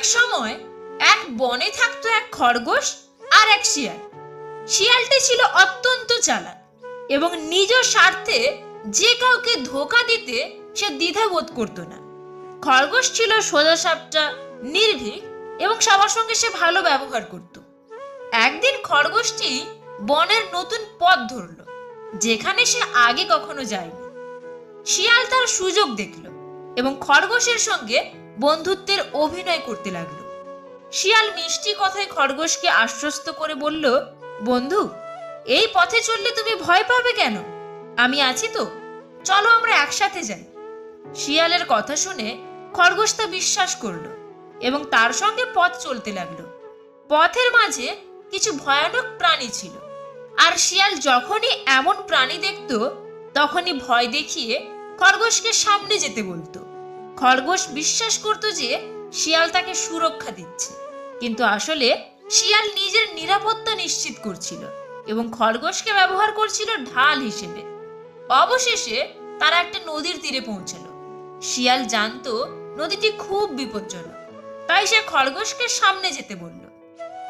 এক সময় এক বনে থাকতো এক খরগোশ আর এক শিয়াল। শিয়ালটি ছিল অত্যন্ত চালাক এবং নিজ স্বার্থে যে কাউকে ধোকা দিতে সে দ্বিধাবোধ করতো না। খরগোশ ছিল সোজাসাপটা, নির্ভীক এবং সবার সঙ্গে সে ভালো ব্যবহার করত। একদিন খরগোশটি বনের নতুন পথ ধরলো, যেখানে সে আগে কখনো যায়নি। শিয়াল তার সুযোগ দেখল এবং খরগোশের সঙ্গে বন্ধুত্বের অভিনয় করতে লাগল। শিয়াল মিষ্টি কথায় খরগোশকে আশ্বস্ত করে বলল, বন্ধু, এই পথে চললে তুমি ভয় পাবে কেন? আমি আছি তো। চলো আমরা একসাথে যাই। শিয়ালের কথা শুনে খরগোশ তা বিশ্বাস করল এবং তার সঙ্গে পথ চলতে লাগল। পথের মাঝে কিছু ভয়ানক প্রাণী ছিল। আর শিয়াল যখনই এমন প্রাণী দেখত, তখনই ভয় দেখিয়ে খরগোশকে সামনে যেতে বলতো। খরগোশ বিশ্বাস করত যে শিয়াল তাকে সুরক্ষা দিচ্ছে। কিন্তু আসলে শিয়াল নিজের নিরাপত্তা নিশ্চিত করছিল এবং খরগোশকে ব্যবহার করছিল ঢাল হিসেবে। অবশেষে তারা একটা নদীর তীরে পৌঁছালো। শিয়াল জানতো নদীটি খুব বিপজ্জনক, তাই সে খরগোশকে সামনে যেতে বলল।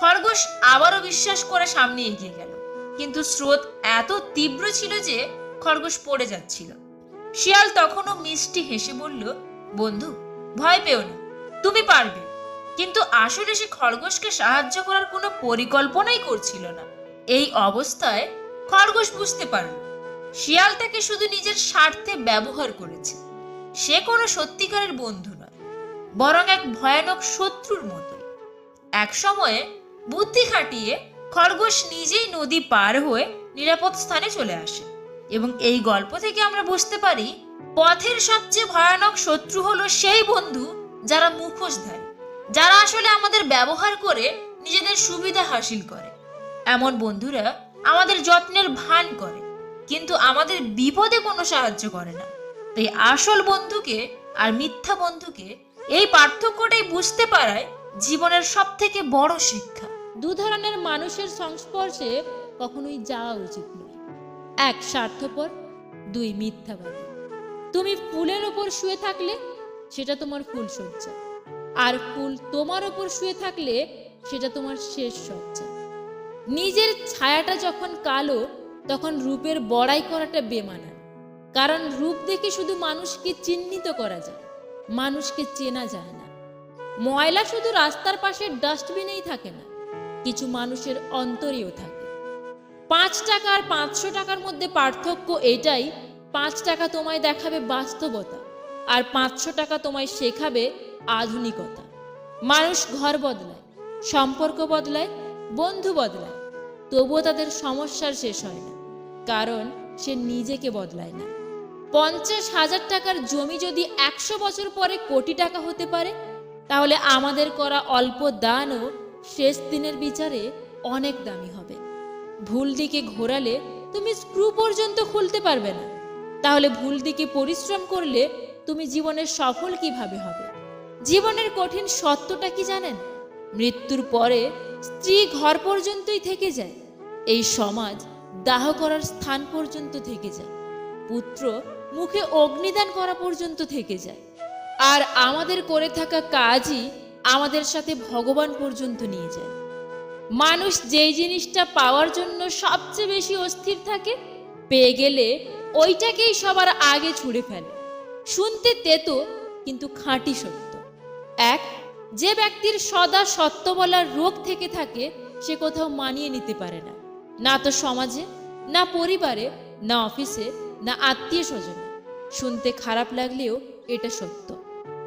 খরগোশ আবারও বিশ্বাস করে সামনে এগিয়ে গেল, কিন্তু স্রোত এত তীব্র ছিল যে খরগোশ পড়ে যাচ্ছিল। শিয়াল তখনও মিষ্টি হেসে বলল বন্ধু, ভয় পেও না, তুমি পারবে। কিন্তু আসলে সে খরগোশকে সাহায্য করার কোনো পরিকল্পনাই করছিল না। এই অবস্থায় খরগোশ বুঝতে পারল, শিয়াল তাকে শুধু নিজের স্বার্থে ব্যবহার করেছে। সে কোনো সত্যিকারের বন্ধু নয়, বরং এক ভয়ানক শত্রুর মতো। এক সময়ে বুদ্ধি খাটিয়ে খরগোশ নিজেই নদী পার হয়ে নিরাপদ স্থানে চলে আসে এবং এই গল্প থেকে আমরা বুঝতে পারি পথের সবচেয়ে ভয়ানক শত্রু হলো সেই বন্ধু যারা মুখোশধারী যারা আসলে আমাদের ব্যবহার করে নিজেদের সুবিধা হাসিল করে। এমন বন্ধুরা আমাদের যত্নের ভান করে, কিন্তু আমাদের বিপদে কোনো সাহায্য করে না। তাই আসল বন্ধুকে আর মিথ্যা বন্ধুকে এই পার্থক্যটাই বুঝতে পারায় জীবনের সব থেকে বড় শিক্ষা। দু ধরনের মানুষের সংস্পর্শে কখনোই যাওয়া উচিত নয়। এক স্বার্থপর, দুই মিথ্যাবাদী। তুমি ফুলের ওপর শুয়ে থাকলে সেটা তোমার ফুল সজ্জা। আর ফুল তোমার ওপর শুয়ে থাকলে সেটা তোমার শেষ সজ্জা। নিজের ছায়াটা যখন কালো, তখন রূপের বড়াই করাটা বেমানান। কারণ রূপ দেখে শুধু মানুষকে চিহ্নিত করা যায়, মানুষকে চেনা যায় না। ময়লা শুধু রাস্তার পাশের ডাস্টবিনেই থাকে না, কিছু মানুষের অন্তরেও থাকে। পাঁচ টাকা আর পাঁচশো টাকার মধ্যে পার্থক্য এটাই পাঁচ টাকা তোমায় দেখাবে বাস্তবতা, আর পাঁচশো টাকা তোমায় শেখাবে আধুনিকতা। মানুষ ঘর বদলায়, সম্পর্ক বদলায়, বন্ধু বদলায়, তবুও তাদের সমস্যার শেষ হয় না, কারণ সে নিজেকে বদলায় না। পঞ্চাশ হাজার টাকার জমি যদি একশো বছর পরে কোটি টাকা হতে পারে, তাহলে আমাদের করা অল্প দানও শেষ দিনের বিচারে অনেক দামি হবে। ভুল দিকে ঘোরালে তুমি স্ক্রু পর্যন্ত খুলতে পারবে না। তাহলে ভুল দিকে পরিশ্রম করলে তুমি জীবনের সফল কীভাবে হবে? জীবনের কঠিন সত্যটা কি জানেন? মৃত্যুর পরে স্ত্রী ঘর পর্যন্তই থেকে যায়, এই সমাজ দাহ করার স্থান পর্যন্ত থেকে যায়, পুত্র মুখে অগ্নিদান করা পর্যন্ত থেকে যায়, আর আমাদের করে থাকা কাজই আমাদের সাথে ভগবান পর্যন্ত নিয়ে যায়। মানুষ যেই জিনিসটা পাওয়ার জন্য সবচেয়ে বেশি অস্থির থাকে, পেয়ে গেলে ওইটাকেই সবার আগে ছুঁড়ে ফেলে। শুনতে তেতো, কিন্তু খাঁটি সত্য। এক, যে ব্যক্তির সদা সত্য বলার রোগ থেকে থাকে, সে কোথাও মানিয়ে নিতে পারে না। না তো সমাজে, না পরিবারে, না অফিসে, না আত্মীয় স্বজনে শুনতে খারাপ লাগলেও এটা সত্য।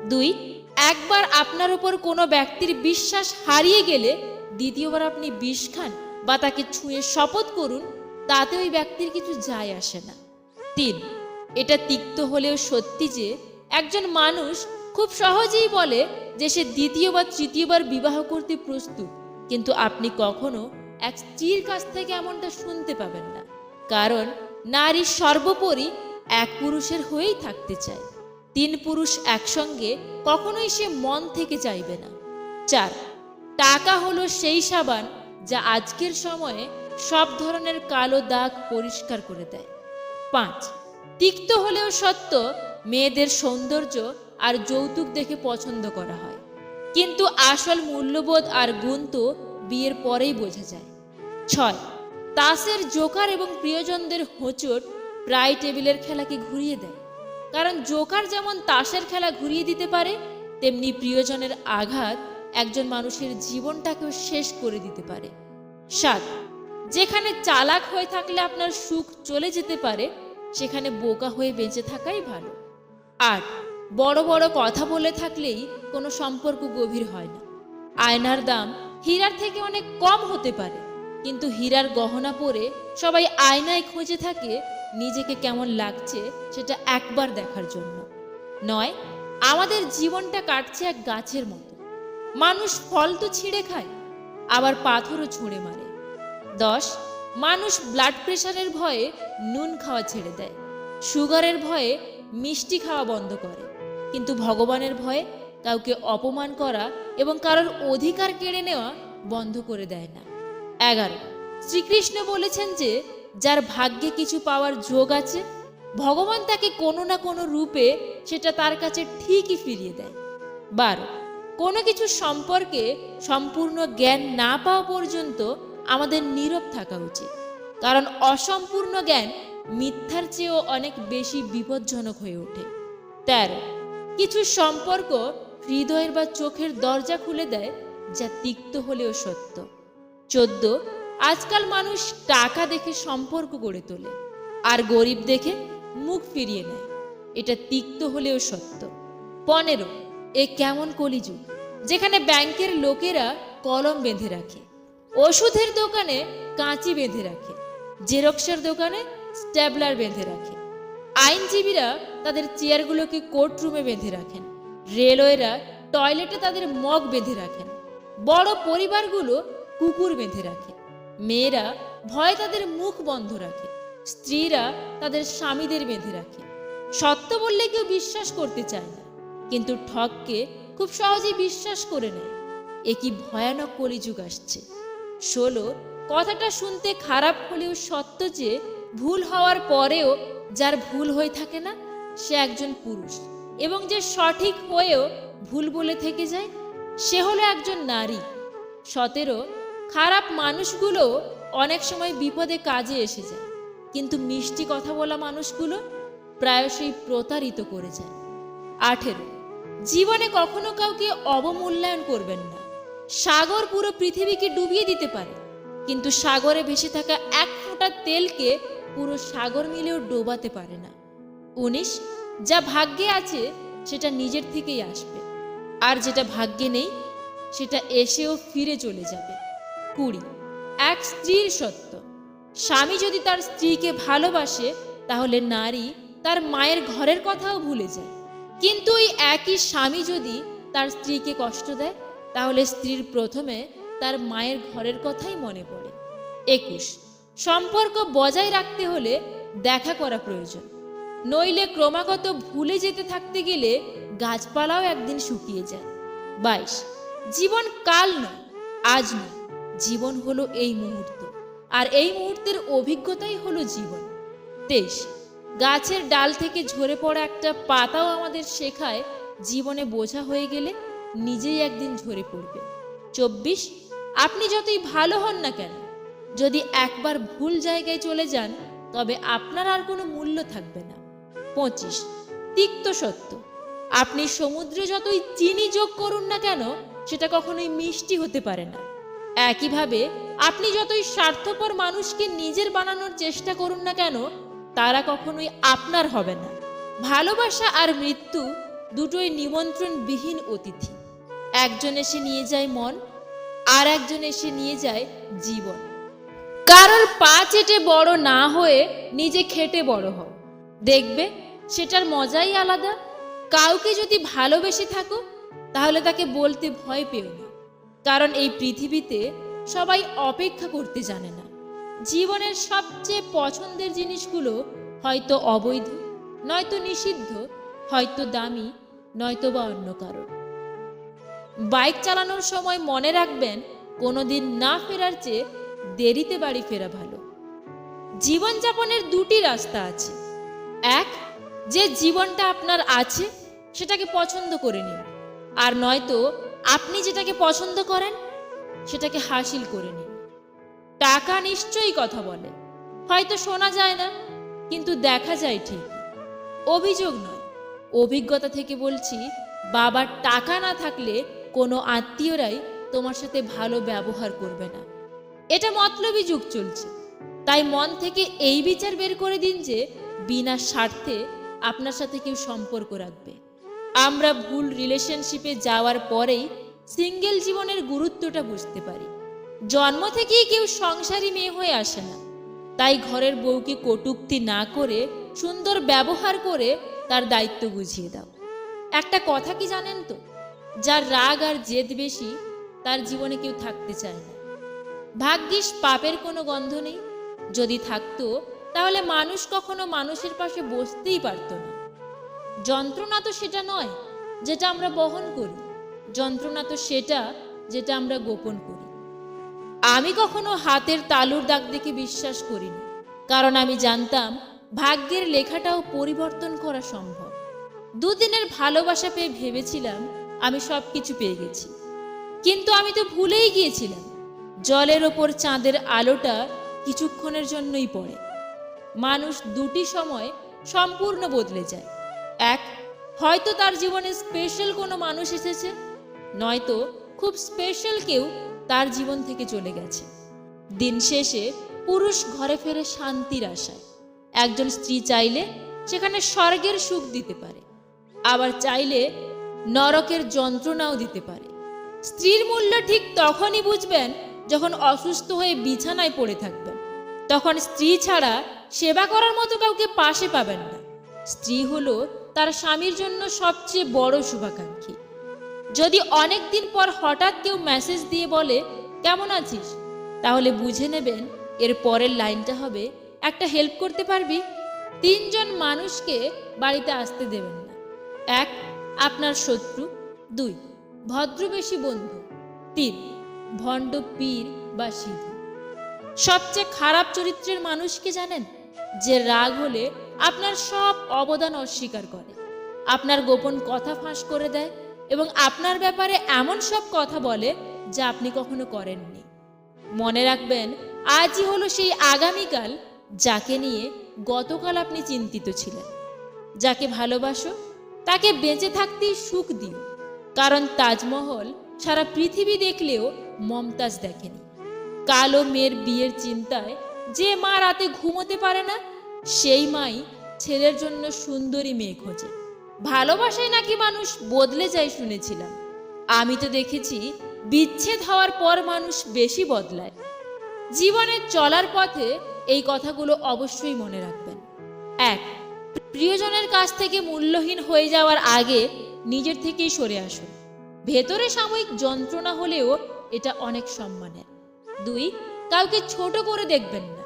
দুই, একবার আপনার উপর কোনো ব্যক্তির বিশ্বাস হারিয়ে গেলে দ্বিতীয়বার আপনি বিষ খান বা তাকে ছুঁয়ে শপথ করুন, তাতে ওই ব্যক্তির কিছু যায় আসে না। তিন এটা তিক্ত হলেও সত্যি যে, একজন মানুষ খুব সহজেই বলে যে সে দ্বিতীয় বা তৃতীয়বার বিবাহ করতে প্রস্তুত। কিন্তু আপনি কখনো এক স্ত্রীর কাছ থেকে এমনটা শুনতে পাবেন না। কারণ নারী সর্বোপরি এক পুরুষের হয়েই থাকতে চায়। তিন পুরুষ একসঙ্গে কখনোই সে মন থেকে চাইবে না। চার, টাকা হলো সেই সাবান যা আজকের সময়ে সব ধরনের কালো দাগ পরিষ্কার করে দেয়। পাঁচ। তিক্ত হলেও সত্য, মেয়েদের সৌন্দর্য আর যৌতুক দেখে পছন্দ করা হয়। কিন্তু আসল মূল্যবোধ আর গুণ তো বিয়ের পরেই বোঝা যায়। ছয়। তাসের জোকার এবং প্রিয়জনদের হোঁচট প্রায় টেবিলের খেলাকে ঘুরিয়ে দেয়। কারণ জোকার যেমন তাসের খেলা ঘুরিয়ে দিতে পারে, তেমনি প্রিয়জনের আঘাত একজন মানুষের জীবনটাকেও শেষ করে দিতে পারে। সাত। যেখানে চালাক হয়ে থাকলে আপনার সুখ চলে যেতে পারে, সেখানে বোকা হয়ে বেঁচে থাকাই ভালো। আট বড় বড় কথা বলে থাকলেই কোনো সম্পর্ক গভীর হয় না। আয়নার দাম হীরার থেকে অনেক কম হতে পারে, কিন্তু হীরার গহনা পরে সবাই আয়নায় খুঁজে থাকে নিজেকে কেমন লাগছে সেটা একবার দেখার জন্য। নয়, আমাদের জীবনটা কাটছে এক গাছের মতো। মানুষ ফল তো ছিঁড়ে খায়, আবার পাথরও ছুঁড়ে মারে। দশ, মানুষ ব্লাড প্রেশারের ভয়ে নুন খাওয়া ছেড়ে দেয়। সুগারের ভয়ে মিষ্টি খাওয়া বন্ধ করে। কিন্তু ভগবানের ভয়ে কাউকে অপমান করা এবং কারোর অধিকার কেড়ে নেওয়া বন্ধ করে দেয় না। এগারো, শ্রীকৃষ্ণ বলেছেন যে, যার ভাগ্যে কিছু পাওয়ার যোগ আছে, ভগবান তাকে কোনো না কোনো রূপে সেটা তার কাছে ঠিকই ফিরিয়ে দেয়। বারো, কোনো কিছু সম্পর্কে সম্পূর্ণ জ্ঞান না পাওয়া পর্যন্ত আমাদের নীরব থাকা উচিত। কারণ অসম্পূর্ণ জ্ঞান মিথ্যার চেয়েও অনেক বেশি বিপজ্জনক হয়ে ওঠে। তেরো, কিছু সম্পর্ক হৃদয়ের বা চোখের দরজা খুলে দেয় যা তিক্ত হলেও সত্য। চোদ্দ, আজকাল মানুষ টাকা দেখে সম্পর্ক গড়ে তোলে আর গরিব দেখে মুখ ফিরিয়ে নেয়। এটা তিক্ত হলেও সত্য। পনেরো, এ কেমন কলিযুগ, যেখানে ব্যাংকের লোকেরা কলম বেঁধে রাখে। ওষুধের দোকানে কাঁচি বেঁধে রাখে, জেরক্সের দোকানে স্ট্যাবলার বেঁধে রাখে। আইনজীবীরা তাদের চেয়ারগুলোকে কোর্ট রুমে বেঁধে রাখেন। রেলওয়েরা টয়লেটে তাদের মগ বেঁধে রাখেন। বড় পরিবারগুলো কুকুর বেঁধে রাখে। মেয়েরা ভয়ে তাদের মুখ বন্ধ রাখে। স্ত্রীরা তাদের স্বামীদের বেঁধে রাখে। সত্য বললে কেউ বিশ্বাস করতে চায় না, কিন্তু ঠককে খুব সহজেই বিশ্বাস করে নেয়। এ কি ভয়ানক কলিযুগ আসছে। ষোলো, কথাটা শুনতে খারাপ হলেও সত্য যে, ভুল হওয়ার পরেও যার ভুল হয়ে থাকে না, সে একজন পুরুষ। এবং যে সঠিক হয়েও ভুল বলে থেকে যায়, সে হলো একজন নারী। সতেরো, খারাপ মানুষগুলো অনেক সময় বিপদে কাজে এসে যায়। কিন্তু মিষ্টি কথা বলা মানুষগুলো প্রায়শই প্রতারিত করে যায়। আঠেরো, জীবনে কখনো কাউকে অবমূল্যায়ন করবেন না। সাগর পুরো পৃথিবীকে ডুবিয়ে দিতে পারে। কিন্তু সাগরে ভেসে থাকা এক ফোঁটা তেলকে পুরো সাগর মিলেও ডোবাতে পারে না। উনিশ, যা ভাগ্যে আছে, সেটা নিজের থেকেই আসবে। আর যেটা ভাগ্যে নেই, সেটা এসেও ফিরে চলে যাবে। কুড়ি, এক স্ত্রীর সত্য। স্বামী যদি তার স্ত্রীকে ভালোবাসে, তাহলে নারী তার মায়ের ঘরের কথাও ভুলে যায়। কিন্তু ওই একই স্বামী যদি তার স্ত্রীকে কষ্ট দেয় তাহলে স্ত্রীর প্রথমে তার মায়ের ঘরের কথাই মনে পড়ে। একুশ, সম্পর্ক বজায় রাখতে হলে দেখা করা প্রয়োজন। নইলে ক্রমাগত ভুলে যেতে থাকতে গেলে গাছপালাও একদিন শুকিয়ে যায়। বাইশ, জীবন কাল নয়, আজ নয়, জীবন হলো এই মুহূর্ত। আর এই মুহূর্তের অভিজ্ঞতাই হলো জীবন। তেইশ, গাছের ডাল থেকে ঝরে পড়া একটা পাতাও আমাদের শেখায় জীবনে বোঝা হয়ে গেলে নিজেই একদিন ঝরে পড়বে। চব্বিশ, আপনি যতই ভালো হন না কেন, যদি একবার ভুল জায়গায় চলে যান, তবে আপনার আর কোনো মূল্য থাকবে না। পঁচিশ, তিক্ত সত্য, আপনি সমুদ্রে যতই চিনি যোগ করুন না কেন, সেটা কখনোই মিষ্টি হতে পারে না। একইভাবে, আপনি যতই স্বার্থপর মানুষকে নিজের বানানোর চেষ্টা করুন না কেন, তারা কখনোই আপনার হবে না। ভালোবাসা আর মৃত্যু দুটোই নিমন্ত্রণবিহীন অতিথি। একজন এসে নিয়ে যায় মন, আর একজন এসে নিয়ে যায় জীবন। কারোর পা চেটে বড় না হয়ে নিজে খেটে বড় হও। দেখবে সেটার মজাই আলাদা। কাউকে যদি ভালোবেসে থাকো, তাহলে তাকে বলতে ভয় পেও না। কারণ এই পৃথিবীতে সবাই অপেক্ষা করতে জানে না। জীবনের সবচেয়ে পছন্দের জিনিসগুলো হয়তো অবৈধ, নয়তো নিষিদ্ধ, হয়তো দামি নয়তো বা অন্য কারণ বাইক চালানোর সময় মনে রাখবেন, কোনোদিন না ফেরার চেয়ে দেরিতে বাড়ি ফেরা ভালো। জীবনযাপনের দুটি রাস্তা আছে। এক, যে জীবনটা আপনার আছে, সেটাকে পছন্দ করে নিন। আর নয়তো, আপনি যেটাকে পছন্দ করেন, সেটাকে হাসিল করে নিন। টাকা নিশ্চয়ই কথা বলে। হয়তো শোনা যায় না, কিন্তু দেখা যায় ঠিক। অভিযোগ নয়। অভিজ্ঞতা থেকে বলছি, বাবার টাকা না থাকলে কোনো আত্মীয়রাই তোমার সাথে ভালো ব্যবহার করবে না। এটা মতলবি যুগ চলছে। তাই মন থেকে এই বিচার বের করে দিন যে, বিনা স্বার্থে আপনার সাথে কেউ সম্পর্ক রাখবে। আমরা ভুল রিলেশনশিপে যাওয়ার পরেই সিঙ্গেল জীবনের গুরুত্বটা বুঝতে পারি। জন্ম থেকেই কেউ সংসারী মেয়ে হয়ে আসে না। তাই ঘরের বউকে কটূক্তি না করে, সুন্দর ব্যবহার করে তার দায়িত্ব বুঝিয়ে দাও। একটা কথা কি জানেন তো? যার রাগ আর জেদ বেশি, তার জীবনে কেউ থাকতে চায় না। ভাগ্যিস পাপের কোনো গন্ধ নেই। যদি থাকতো, তাহলে মানুষ কখনো মানুষের পাশে বসতেই পারতো না। যন্ত্রণা তো সেটা নয় যেটা আমরা বহন করি। যন্ত্রণা তো সেটা যেটা আমরা গোপন করি। আমি কখনো হাতের তালুর দাগ দেখে বিশ্বাস করিনি, কারণ আমি জানতাম ভাগ্যের লেখাটাও পরিবর্তন করা সম্ভব। দুদিনের ভালোবাসা পেয়ে ভেবেছিলাম আমি সব কিছু পেয়ে গেছি। কিন্তু আমি তো ভুলেই গিয়েছিলাম। জলের ওপর চাঁদের আলোটা কিছুক্ষণের জন্যই পড়ে। মানুষ দুটি সময় সম্পূর্ণ বদলে যায়। এক, হয়তো তার জীবনে স্পেশাল কোনো মানুষ এসেছে, নয়তো খুব স্পেশাল কেউ তার জীবন থেকে চলে গেছে। দিন শেষে পুরুষ ঘরে ফেরে শান্তির আশায়। একজন স্ত্রী চাইলে সেখানে স্বর্গের সুখ দিতে পারে। আবার চাইলে নরকের যন্ত্রণাও দিতে পারে। স্ত্রীর মূল্য ঠিক তখনই বুঝবেন যখন অসুস্থ হয়ে বিছানায় পড়ে থাকবেন। তখন স্ত্রী ছাড়া সেবা করার মতো কাউকে পাশে পাবেন না। স্ত্রী হলো তার স্বামীর জন্য সবচেয়ে বড় শুভাকাঙ্ক্ষী। যদি অনেক দিন পর হঠাৎ কেউ মেসেজ দিয়ে বলে, কেমন আছিস? তাহলে বুঝে নেবেন এর পরের লাইনটা হবে, একটা হেল্প করতে পারবি? তিনজন মানুষকে বাড়িতে আসতে দেবেন না। এক আপনার শত্রু। দুই, ভদ্রবেশী বন্ধু। তিন, ভণ্ড পীর বা সিধু। সবচেয়ে খারাপ চরিত্রের মানুষকে জানেন? যে রাগ হলে আপনার সব অবদান অস্বীকার করে। আপনার গোপন কথা ফাঁস করে দেয় এবং আপনার ব্যাপারে এমন সব কথা বলে যা আপনি কখনো করেননি। মনে রাখবেন, আজই হলো সেই আগামীকাল যাকে নিয়ে গতকাল আপনি চিন্তিত ছিলেন। যাকে ভালোবাসো তাকে বেঁচে থাকতেই সুখ দিও। কারণ তাজমহল সারা পৃথিবী দেখলেও মমতাজ দেখেনি। কালো মেয়ের বিয়ের চিন্তায় যে মা রাতে ঘুমোতে পারে না, সেই মাই ছেলের জন্য সুন্দরী মেয়ে খোঁজে। ভালোবাসায় নাকি মানুষ বদলে যায় শুনেছিলাম। আমি তো দেখেছি বিচ্ছেদ হওয়ার পর মানুষ বেশি বদলায়। জীবনে চলার পথে এই কথাগুলো অবশ্যই মনে রাখবেন। এক প্রিয়জনের কাছ থেকে মূল্যহীন হয়ে যাওয়ার আগে নিজের থেকেই সরে আসুন। ভেতরে সাময়িক যন্ত্রণা হলেও এটা অনেক সম্মানের। দুই, কাউকে ছোট করে দেখবেন না।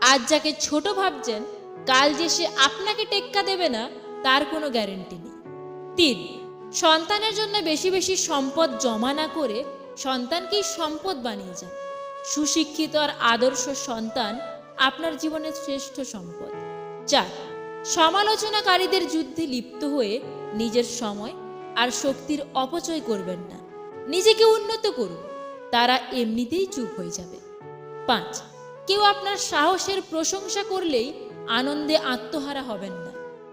আজ যাকে ছোট ভাবছেন, কাল যে সে আপনাকে টেক্কা দেবে না, তার কোনো গ্যারেন্টি নেই। তিন, সন্তানের জন্য বেশি বেশি সম্পদ জমা না করে সন্তানকেই সম্পদ বানিয়ে যান। সুশিক্ষিত আর আদর্শ সন্তান আপনার জীবনের শ্রেষ্ঠ সম্পদ। চার সমালোচনাকারীদের যুদ্ধে লিপ্ত হয়ে নিজের সময় আর শক্তির অপচয় করবেন না। নিজেকে উন্নত করুন। তারা এমনিতেই চুপ হয়ে যাবে। পাঁচ, কেউ আপনার সাহসের প্রশংসা করলেই আনন্দে আত্মহারা হবেন না।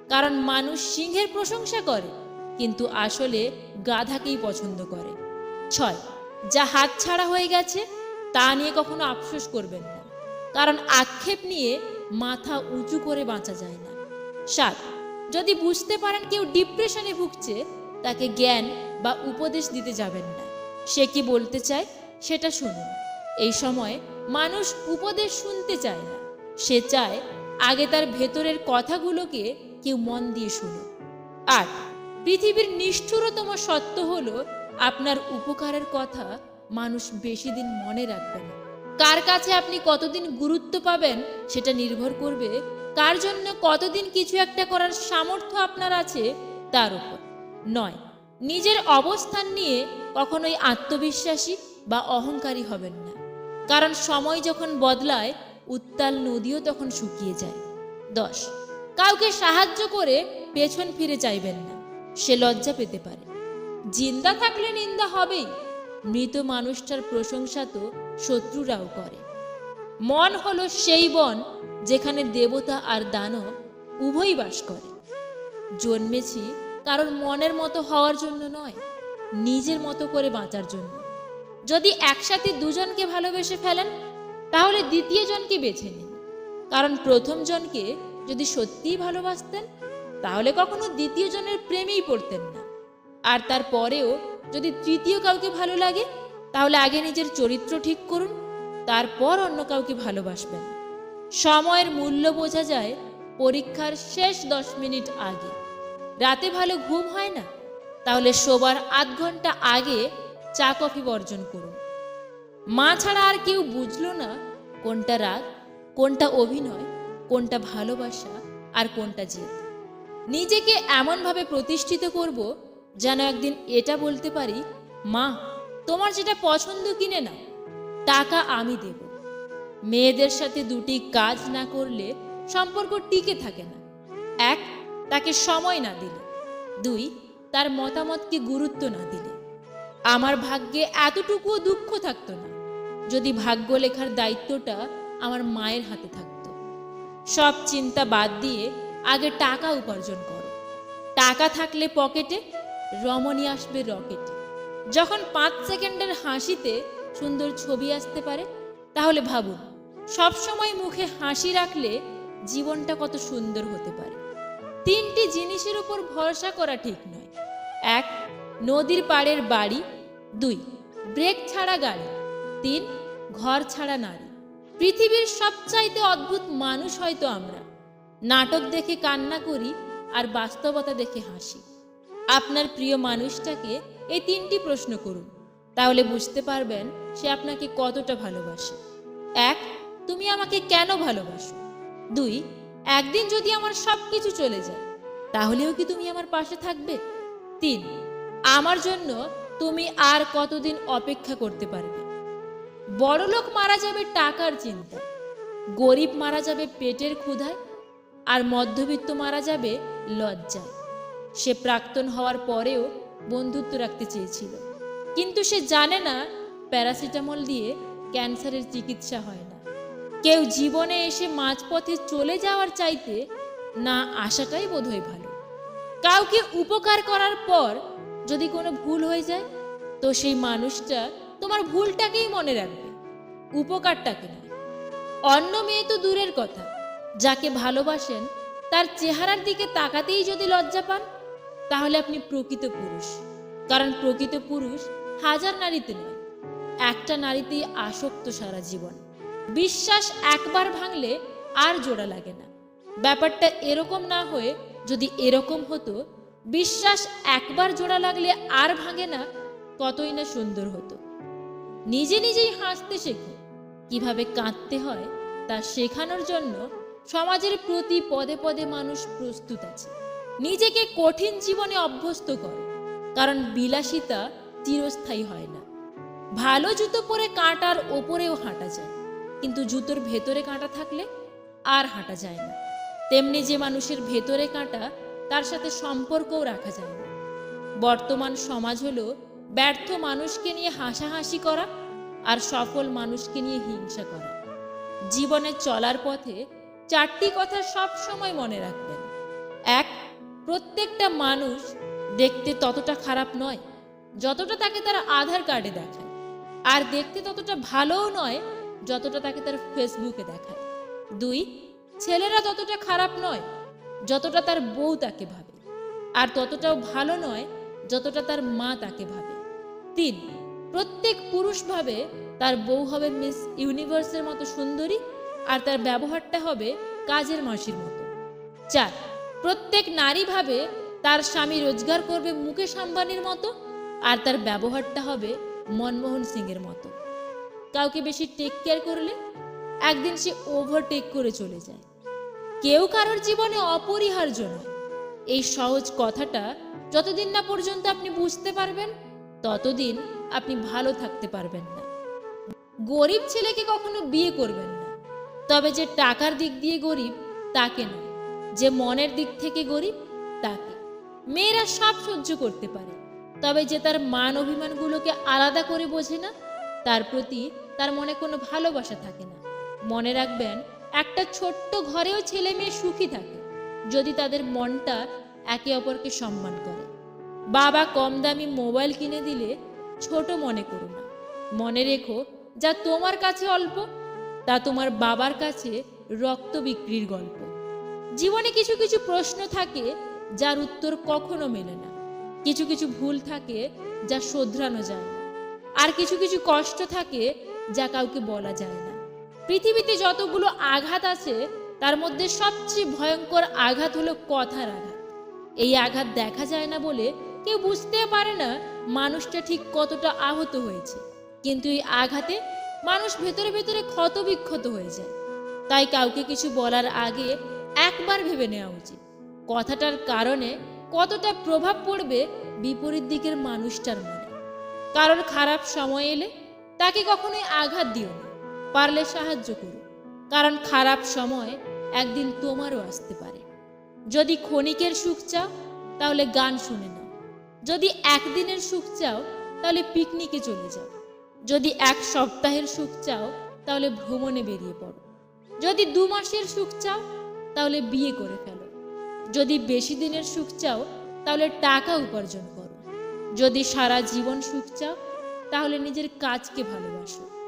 কারণ মানুষ সিংহের প্রশংসা করে, কিন্তু আসলে গাধাকেই পছন্দ করে। ছয়, যা হাতছাড়া হয়ে গেছে, তা নিয়ে কখনো আফসোস করবেন না। কারণ আক্ষেপ নিয়ে মাথা উঁচু করে বাঁচা যায় না। সাত যদি বুঝতে পারেন কেউ ডিপ্রেশনে ভুগছে, তাকে জ্ঞান বা উপদেশ দিতে যাবেন না। সে কি বলতে চায়? সেটা শুনুন। এই সময় মানুষ উপদেশ শুনতে চায় না। সে চায় আগে তার ভেতরের কথাগুলোকে কেউ মন দিয়ে শুনুক। আট পৃথিবীর নিষ্ঠুরতম সত্য হলো, আপনার উপকারের কথা মানুষ বেশি দিন মনে রাখবে না। কার কাছে আপনি কতদিন গুরুত্ব পাবেন সেটা নির্ভর করবে কার জন্য কতদিন কিছু একটা করার সামর্থ্য আপনার আছে তার উপর। নয়, নিজের অবস্থান নিয়ে কখনোই আত্মবিশ্বাসী বা অহংকারী হবেন না। কারণ সময় যখন বদলায়, উত্তাল নদীও তখন শুকিয়ে যায়। দশ, কাউকে সাহায্য করে পেছন ফিরে চাইবেন না, সে লজ্জা পেতে পারে। জিন্দা থাকলে নিন্দা হবেই মৃত মানুষটার প্রশংসা তো শত্রুরাও করে। মন হলো সেই বন যেখানে দেবতা আর দানব উভয়ই বাস করে। জন্মেছি কারণ মনের মতো হওয়ার জন্য নয়, নিজের মতো করে বাঁচার জন্য। যদি একসাথে দুজনকে ভালোবেসে ফেলেন, তাহলে দ্বিতীয় জনকে বেছে নিন। কারণ প্রথম জনকে যদি সত্যিই ভালোবাসতেন, তাহলে কখনো দ্বিতীয় জনের প্রেমেই পড়তেন না। আর তারপরেও যদি তৃতীয় কাউকে ভালো লাগে, তাহলে আগে নিজের চরিত্র ঠিক করুন, তারপর অন্য কাউকে ভালোবাসবেন। সময়ের মূল্য বোঝা যায় পরীক্ষার শেষ দশ মিনিট আগে। রাতে ভালো ঘুম হয় না, তাহলে শোবার আধ ঘণ্টা আগে চা কফি বর্জন করুন। মা ছাড়া আর কেউ বুঝলো না কোনটা রাগ, কোনটা অভিনয়, কোনটা ভালোবাসা আর কোনটা জেদ। নিজেকে এমনভাবে প্রতিষ্ঠিত করব যেন একদিন এটা বলতে পারি, মা, তোমার যেটা পছন্দ কিনে না টাকা আমি দেব। মেয়েদের সাথে দুটি কাজ না করলে সম্পর্ক টিকে থাকে না। এক, তাকে সময় না দিলে। দুই, তার মতামতকে গুরুত্ব না দিলে। আমার ভাগ্যে এতটুকুও দুঃখ থাকতো না, যদি ভাগ্য লেখার দায়িত্বটা আমার মায়ের হাতে থাকতো। সব চিন্তা বাদ দিয়ে আগে টাকা উপার্জন করো। টাকা থাকলে পকেটে রমণী আসবে রকেটে। যখন পাঁচ সেকেন্ডের হাসিতে সুন্দর ছবি আসতে পারে, তাহলে ভাবুন, সবসময় মুখে হাসি রাখলে জীবনটা কত সুন্দর হতে পারে। তিনটি জিনিসের উপর ভরসা করা ঠিক নয়। এক, নদীর পাড়ের বাড়ি। দুই, ব্রেক ছাড়া গাড়ি। তিন, ঘর ছাড়া নারী। পৃথিবীর সবচাইতে অদ্ভুত মানুষ হয়তো আমরা। নাটক দেখে কান্না করি আর বাস্তবতা দেখে হাসি। আপনার প্রিয় মানুষটাকে এই তিনটি প্রশ্ন করুন। তাহলে বুঝতে পারবেন সে আপনাকে কতটা ভালোবাসে। এক, তুমি আমাকে কেন ভালোবাসো? দুই, একদিন যদি আমার সব কিছু চলে যায়, তাহলেও কি তুমি আমার পাশে থাকবে? তিন, আমার জন্য তুমি আর কতদিন অপেক্ষা করতে পারবে? বড়লোক মারা যাবে টাকার চিন্তা, গরিব মারা যাবে পেটের ক্ষুধায়, আর মধ্যবিত্ত মারা যাবে লজ্জায়। সে প্রাক্তন হওয়ার পরেও বন্ধুত্ব রাখতে চেয়েছিল। কিন্তু সে জানে না প্যারাসিটামল দিয়ে ক্যান্সারের চিকিৎসা হয় না। কেউ জীবনে এসে মাঝপথে চলে যাওয়ার চাইতে না আসাটাই বোধহয় ভালো। কাউকে উপকার করার পর যদি কোনো ভুল হয়ে যায়, তো সেই মানুষটা তোমার ভুলটাকেই মনে রাখবে। উপকারটাকে নয়? অন্য মেয়ে তো দূরের কথা। যাকে ভালোবাসেন, তার চেহারার দিকে তাকাতেই যদি লজ্জা পান তাহলে আপনি প্রকৃত পুরুষ। কারণ প্রকৃত পুরুষ হাজার নারীতে নয়, একটা নারীতেই আসক্ত সারা জীবন। বিশ্বাস একবার ভাঙলে আর জোড়া লাগে না। ব্যাপারটা এরকম না হয়ে যদি এরকম হতো, বিশ্বাস একবার জোড়া লাগলে আর ভাঙে না, কতই না সুন্দর হতো। নিজে নিজেই হাসতে শেখো, কীভাবে কাঁদতে হয় তা শেখানোর জন্য সমাজের প্রতি পদে পদে মানুষ প্রস্তুত আছে। নিজেকে কঠিন জীবনে অভ্যস্ত করো, কারণ বিলাসিতা চিরস্থায়ী হয় না। ভালো জুতো পরে কাঁটার ওপরেও হাঁটা যায়, কিন্তু জুতোর ভেতরে কাঁটা থাকলে আর হাঁটা যায় না। তেমনি যে মানুষের ভেতরে কাঁটা, তার সাথে সম্পর্কও রাখা যায় না। বর্তমান সমাজ হলো ব্যর্থ মানুষকে নিয়ে হাসাহাসি করা আর সফল মানুষকে নিয়ে হিংসা করা। জীবনে চলার পথে চারটি কথা সব সময় মনে রাখবেন। এক প্রত্যেকটা মানুষ দেখতে ততটা খারাপ নয়, যতটা তাকে তার আধার কার্ডে দেখায়। আর দেখতে ততটা ভালোও নয়, যতটা তাকে তার ফেসবুকে দেখায়। দুই, ছেলেরা ততটা খারাপ নয়, যতটা তার বউ তাকে ভাবে। আর ততটাও ভালো নয়, যতটা তার মা তাকে ভাবে। তিন, প্রত্যেক পুরুষ ভাবে তার বউ হবে মিস ইউনিভার্সের মতো সুন্দরী, আর তার ব্যবহারটা হবে কাজের মাসির মতো। চার প্রত্যেক নারী ভাবে তার স্বামী রোজগার করবে মুকেশ আম্বানির মতো, আর তার ব্যবহারটা হবে মনমোহন সিংয়ের মতো। কাউকে বেশি টেক কেয়ার করলে একদিন সে ওভারটেক করে চলে যায়। কেউ কারোর জীবনে অপরিহার্য নয়। এই সহজ কথাটা যতদিন না পর্যন্ত আপনি বুঝতে পারবেন, ততদিন আপনি ভালো থাকতে পারবেন না। গরিব ছেলেকে কখনো বিয়ে করবেন না। তবে যে টাকার দিক দিয়ে গরিব, তাকে নয়। যে মনের দিক থেকে গরিব, তাকে। মেয়েরা সব সহ্য করতে পারে, তবে যে তার মান অভিমানগুলোকে আলাদা করে বোঝে না, তার প্রতি তার মনে কোনো ভালোবাসা থাকে না। মনে রাখবেন, একটা ছোট্ট ঘরেও ছেলে মেয়ে সুখী থাকে, যদি তাদের মনটা একে অপরকে সম্মান করে। বাবা কম দামি মোবাইল কিনে দিলে ছোট মনে করো না। মনে রেখো, যা তোমার কাছে অল্প, তা তোমার বাবার কাছে রক্ত বিক্রির গল্প। জীবনে কিছু কিছু প্রশ্ন থাকে যার উত্তর কখনো মেলে না। কিছু কিছু ভুল থাকে যা শোধরানো যায় না। আর কিছু কিছু কষ্ট থাকে যা কাউকে বলা যায় না। পৃথিবীতে যতগুলো আঘাত আছে, তার মধ্যে সবচেয়ে ভয়ঙ্কর আঘাত হলো কথার আঘাত। এই আঘাত দেখা যায় না বলে কেউ বুঝতে পারে না মানুষটা ঠিক কতটা আহত হয়েছে। কিন্তু এই আঘাতে মানুষ ভেতরে ভেতরে ক্ষত বিক্ষত হয়ে যায়। তাই কাউকে কিছু বলার আগে একবার ভেবে নেওয়া উচিত। কথাটার কারণে কতটা প্রভাব পড়বে বিপরীত দিকের মানুষটার মনে। কারণ খারাপ সময় এলে তাকে কখনোই আঘাত দিও না, পারলে সাহায্য করো। কারণ খারাপ সময় একদিন তোমারও আসতে পারে। যদি ক্ষণিকের সুখ চাও, তাহলে গান শুনে নাও। যদি একদিনের সুখ চাও, তাহলে পিকনিকে চলে যাও। যদি এক সপ্তাহের সুখ চাও, তাহলে ভ্রমণে বেরিয়ে পড়ো। যদি দু মাসের সুখ চাও তাহলে বিয়ে করে ফেলো। যদি বেশি দিনের সুখ চাও, তাহলে টাকা উপার্জন করো। যদি সারা জীবন সুখ চাও, তাহলে নিজের কাজকে ভালোবাসো।